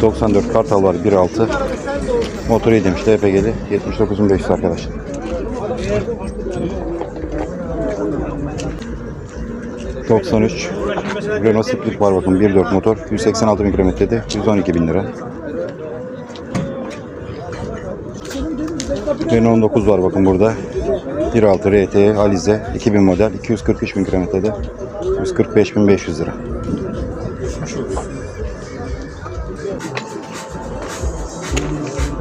94 Kartal var 1.6. Motor iyi demiş LPG'li 79.500 arkadaşlar. ...93... Renault Split var bakın 1.4 motor... ...186 bin kilometrede... ...112 bin lira. Renault 19 var bakın burada. 1.6 RT Alize 2000 model 243 bin kilometrede 145 bin 500 lira.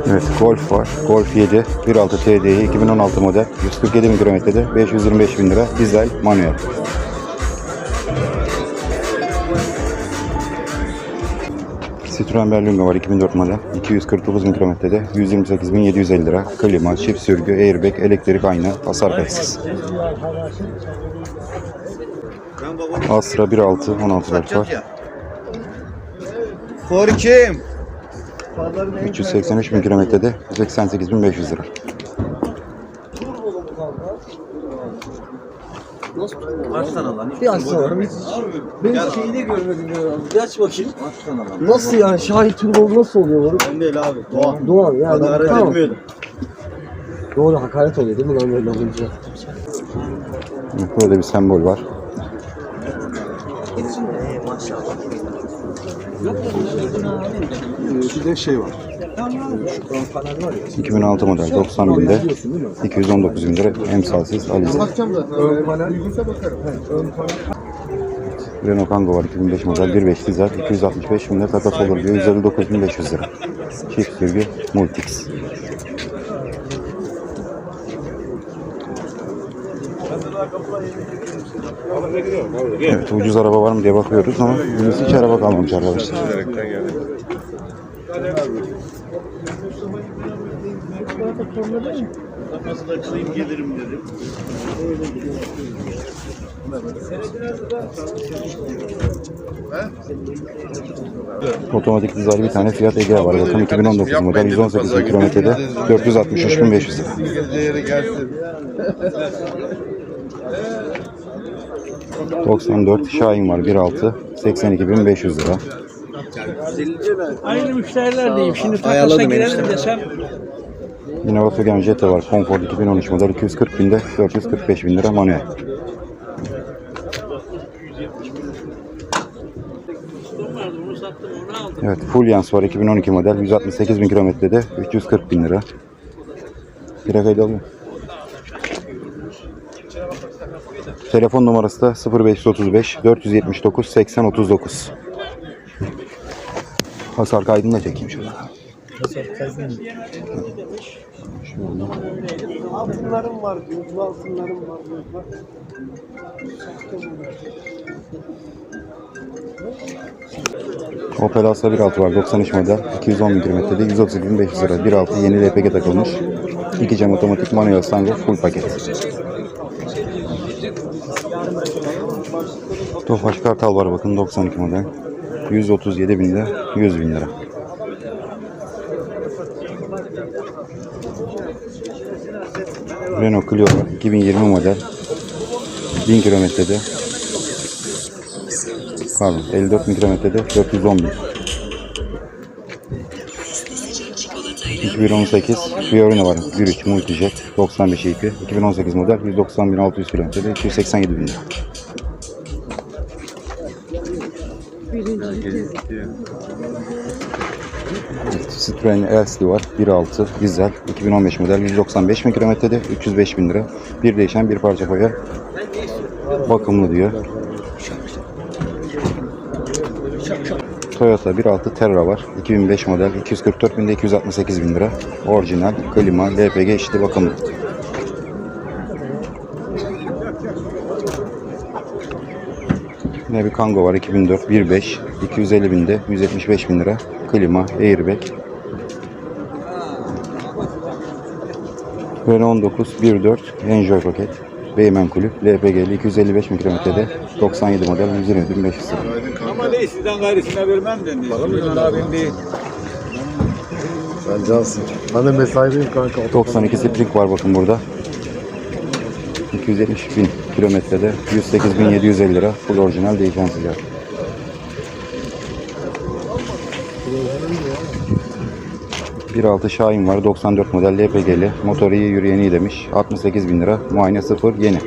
Evet Golf var. Golf 7 1.6 TDI 2016 model 147 bin kilometrede 525 bin lira dizel manuel. Citroen Berlingo var 2004 model 249 bin kilometrede 128 bin 750 lira. Klima, çift sürgü, airbag, elektrik ayna, hasar kayıtsız. Astra 1.6 16 volt var. For kim? 383 bin kilometrede 188 bin 500 lira. Bir açsana lan. Ben şeyini görmedim ya. Bir aç bakayım. Nasıl yani? Şahit Turbo nasıl oluyor oğlum? Ben değil abi. Doğan. Doğan yani. Hakaret tamam. etmiyordum. Doğru hakaret oluyor değil mi lan böyle olunca? Burada bir sembol var. Bir de şey var. 2006 model 90 binde 219 bin lira emsalsiz Alize. Ön panel. Uygunsa bakarım. Ön panel. Renault Kangoo var 2005 model 1.5 dizel 265 bin lira takas olur diyor 159 bin 500 lira. Çift sürgü Multix. Evet ucuz araba var mı diye bakıyoruz ama henüz hiç araba kalmamış arkadaşlar. Otomatik dizel bir tane Fiat Egea var. Bakın 2019 model 118 bin kilometrede 463 bin 500 lira. Gelsin. 94 Şahin var 1.6 82 bin 500 lira. Aynı müşteriler diyeyim. Şimdi takasa girelim desem Yine Volkswagen Jetta var. Comfort 2013 model 240 binde 445 bin lira manuel. Evet Full var 2012 model 168 bin kilometrede 340 bin lira. Plakayı alıyorum. Telefon numarası da 0535 479 80 39. Hasar kaydını da çekeyim şurada. Altınlarım var diyor. Bu altınlarım var diyor. Bak. Opel Astra 1.6 var 93 model 210 bin kilometrede 132 bin 500 lira 1.6 yeni LPG takılmış 2 cam otomatik manuel sunroof full paket Tofaş Kartal var bakın 92 model 137 bin lira 100 bin lira Renault Clio var 2020 model. 1000 kilometrede. Pardon 54 bin kilometrede 410 bin 2018 Fiorino var. 1.3 Multijet 95 EP 2018 model 190.600 kilometrede 287 bin. Lira. Evet, Citroen Elsi var 1.6 dizel 2015 model 195 bin kilometrede 305 bin lira. Bir değişen bir parça boya bakımlı diyor. Toyota 1.6 Terra var. 2005 model 244 binde 268 bin lira. Orijinal, klima, LPG işte bakımlı. Yine bir Kangoo var 2004 1.5 250 binde 175 bin lira. Klima, airbag. Renault 19 1.4 Enjoy paket. Beymen kulüp LPG'li 255 bin kilometrede 97 model 120 bin 500 lira. Ama değil sizden gayrısına vermem de. Bana abim değil. Sen cansın. Ben de mesaideyim kanka. 92 Spring var bakın burada. 270 bin kilometrede 108 bin 750 lira. Full orijinal değişen sıcak. 1.6 Şahin var. 94 model LPG'li. Motoru iyi yürüyeni demiş. 68 bin lira. Muayene sıfır yeni.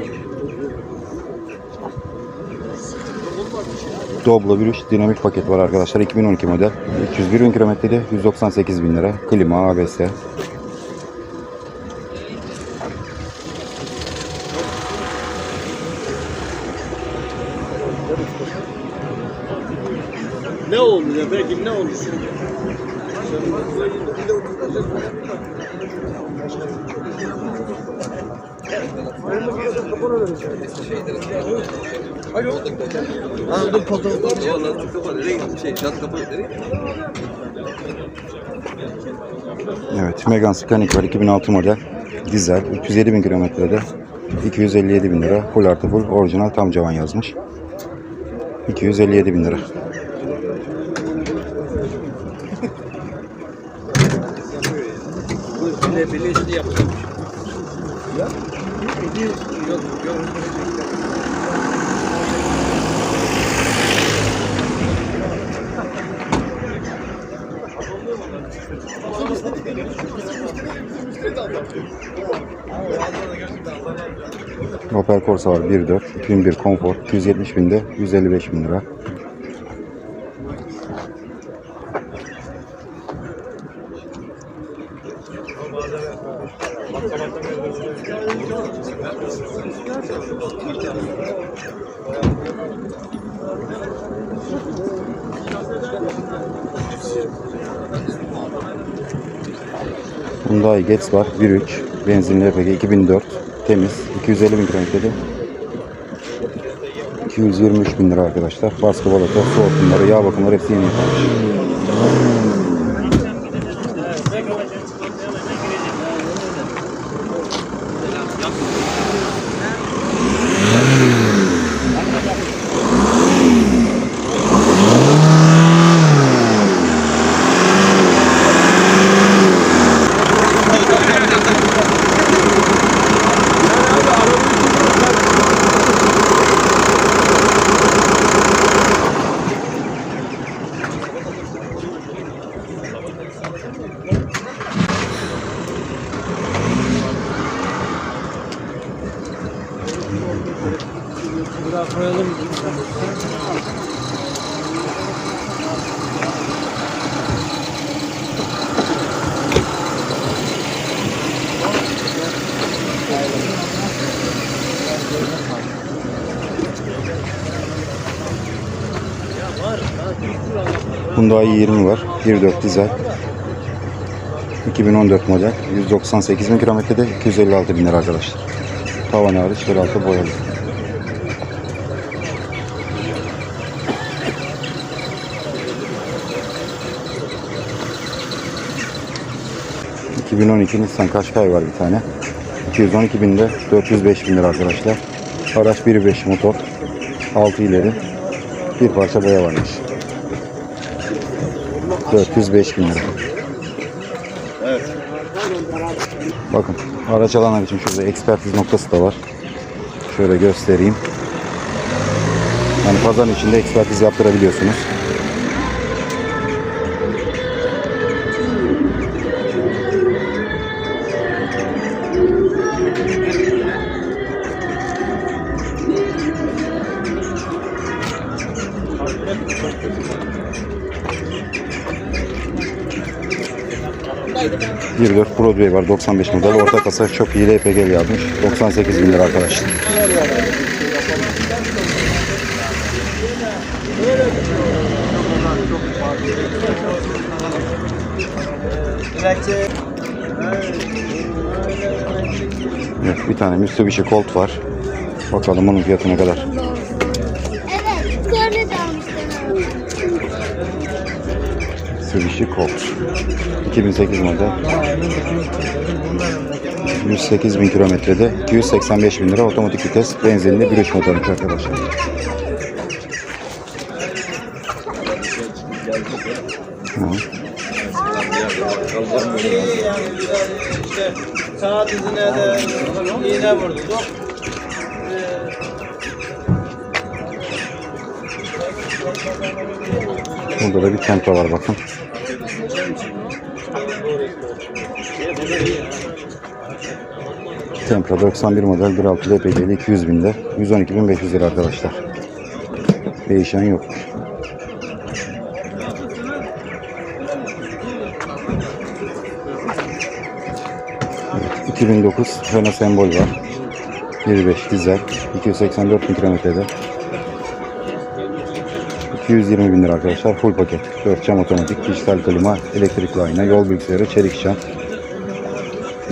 Doblo bir üç dinamik paket var arkadaşlar. 2012 model. 301 bin kilometrede 198 bin lira. Klima, ABS. Ne oldu ya? Belki ne oldu? Anladım fotoğrafı. Şey, çat kapı. Evet, Megane Scenic var 2006 model. Dizel, 307 bin kilometrede. 257 bin lira. Full artı full. Orijinal tam cavan yazmış. 257 bin lira. Bile birleşti yaptım. Opel Corsa var 1.4. 2001 Comfort. 270 binde 155 bin lira. Hyundai Getz var 1.3 benzinli LPG 2004 temiz 250 bin kilometrede. 223 bin lira arkadaşlar. Baskı balata su hortumları yağ bakımları hepsi yeni. yapılmış Hyundai i20 var 1.4 dizel 2014 model 198 bin kilometrede 256 bin lira arkadaşlar tavan hariç 1.6 boyalı 2012 Nissan Qashqai var bir tane. 212 binde 405 bin lira arkadaşlar. Araç 1.5 motor. 6 ileri. Bir parça boya varmış. 405 bin lira. Bakın araç alanlar için şurada ekspertiz noktası da var. Şöyle göstereyim. Yani pazarın içinde ekspertiz yaptırabiliyorsunuz. Bir 4 Broadway var 95 model. Orta kasa çok iyi LPG yazmış. 98 bin lira arkadaşlar. Evet, bir tane Mitsubishi Colt var. Bakalım onun fiyatı ne kadar. Mitsubishi Colt. 2008 model. 108 bin kilometrede 285 bin lira otomatik vites benzinli 1.3 motormuş arkadaşlar. Tamam. Sağ dizine de iğne vurduk. Burada da bir Tempra var bakın. Tempra 91 model 1.6 DPG'li 200 binde 112.500 lira arkadaşlar. Değişen yok. Evet, 2009 Renault Sembol var. 1.5 dizel 284 bin kilometrede 220 bin lira arkadaşlar full paket 4 cam otomatik dijital klima elektrikli ayna yol bilgisayarı çelik cam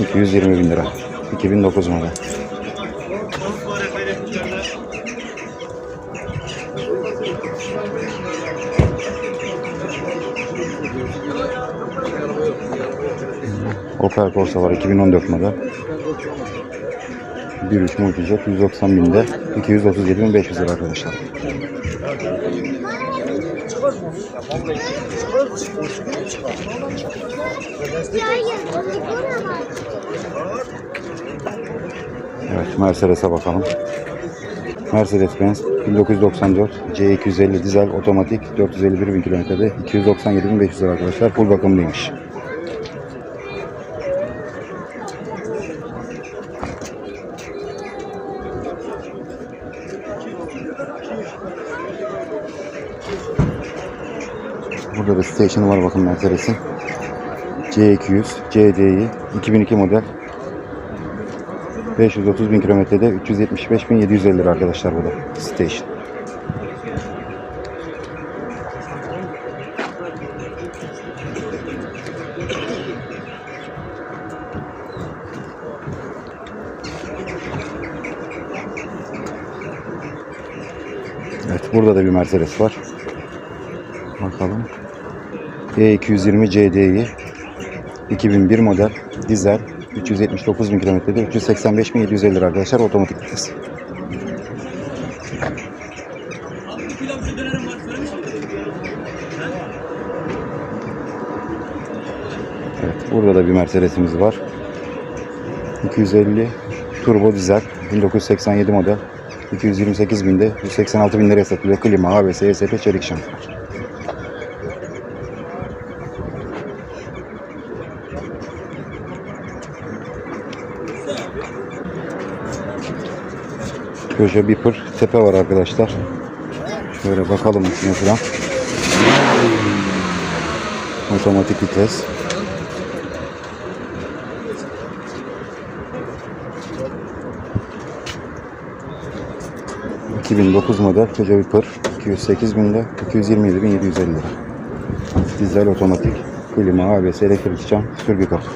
220 bin lira. 2009 model. Opel Corsa var 2014 model. 1.3 multijet 190 binde 237.500 lira arkadaşlar. Evet Mercedes'e bakalım. Mercedes-Benz 1994 C250 dizel otomatik 451 bin kilometrede 297.500 lira arkadaşlar. Full bakımlıymış. Burada da station var bakın Mercedes'in. C200 CDI 2002 model 530 bin kilometrede 375 bin 750 lira arkadaşlar bu da station. Evet burada da bir Mercedes var. Bakalım. E220 CDI 2001 model dizel 379 bin kilometrede 385 bin 750 lira arkadaşlar otomatik vites. Evet burada da bir Mercedes'imiz var. 250 turbo dizel 1987 model 228 binde 186 bin liraya satılıyor. Klima, ABS, ESP, çelik şanzıman. Peugeot Beeper tepe var arkadaşlar. Şöyle bakalım içine falan. Otomatik vites. ...2009 model Peugeot Viper 208 binde 227 bin 750 lira. Dizel otomatik, klima, ABS, elektrik cam, sürgü kapı.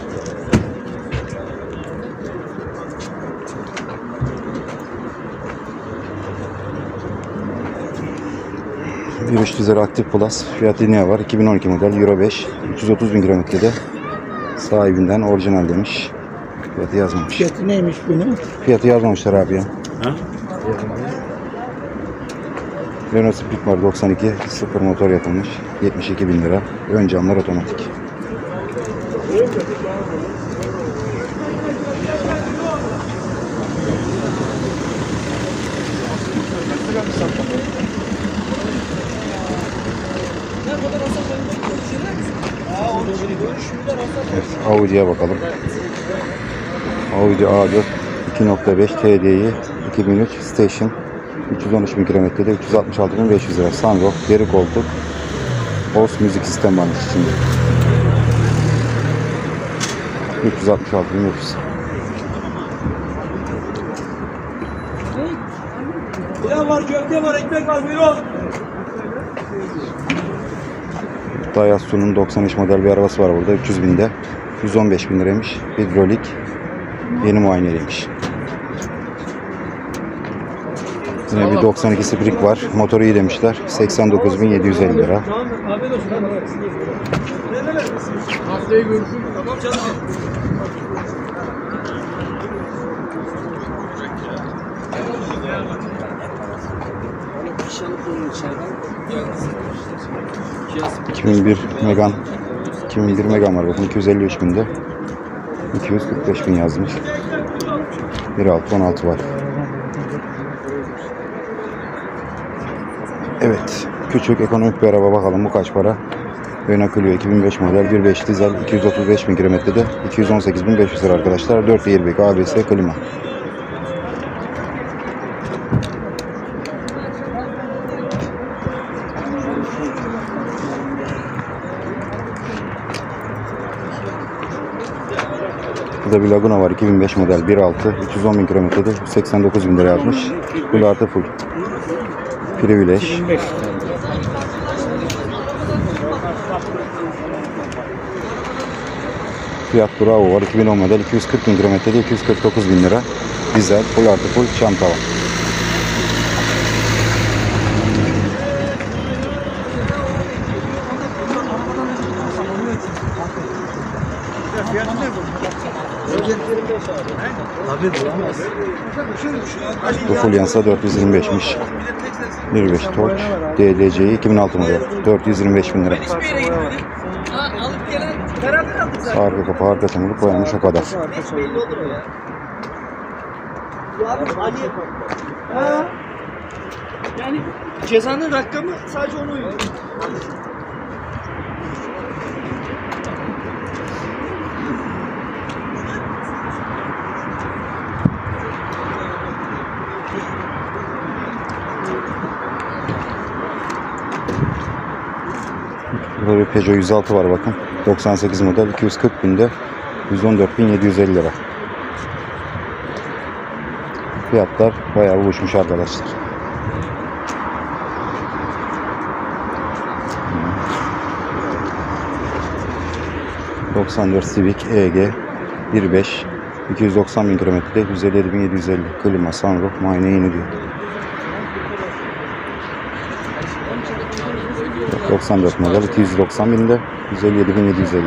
Üç dizel Active Plus Fiat Linea var. 2012 model Euro 5. 330 bin kilometrede. Sahibinden orijinal demiş. Fiyatı yazmamış. Fiyatı neymiş bunun? Fiyatı yazmamışlar abi ya. Renault Split var 92. Sıfır motor yapılmış. 72 bin lira. Ön camlar otomatik. Evet, Audi'ye bakalım. Audi A4 2.5 TDI 2003 Station 313 bin kilometrede 366 bin 500 lira. Sunroof, geri koltuk, Bose müzik sistemi varmış içinde. 366 bin 500. Pilav var, köfte var, ekmek var, buyurun. Daihatsu'nun 93 model bir arabası var burada 300 binde. 115 bin liraymış. Hidrolik. Yeni muayeneliymiş. Yine bir 92 Spring var. Motoru iyi demişler. 89.750 lira. Haftaya görüşürüz. Tamam canım. 2001 Megan 2001 Megan var bakın 253 binde 245 bin yazmış 1.6 16 var Evet Küçük ekonomik bir araba bakalım bu kaç para? Renault Clio 2005 model 1.5 dizel 235 bin kilometrede 218.500 lira arkadaşlar. 4 airbag ABS klima. Burada bir Laguna var 2005 model 1.6 310 bin kilometrede 189 bin lira yapmış. Full artı full. Privilege. Fiat Bravo var 2010 model 240 bin kilometrede 249 bin lira. Dizel full artı full çanta var. Bu Fluence'a 425'miş. 1.5 Torch DDC 2006 model 425 bin lira. Arka kapı arka çamurluk koymuş o kadar. Yani cezanın rakamı sadece onu uyuyor. Bir Peugeot 106 var bakın. 98 model 240 binde 114.750 lira. Fiyatlar bayağı uçmuş arkadaşlar. ...94 Civic EG 1.5 290 bin kilometrede 157.750 klima sunroof muayene yeni diyor. 94 model 290 binde 157.750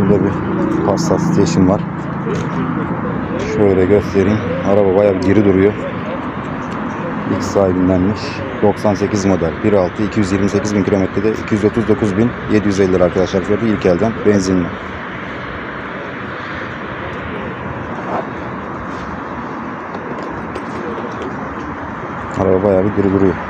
Burada bir Passat Station var. Şöyle göstereyim. Araba bayağı bir diri duruyor. İlk sahibindenmiş. 98 model 1.6 228 bin kilometrede 239 bin 750 lira arkadaşlar fiyatı ilk elden benzinli. Araba bayağı bir diri duruyor.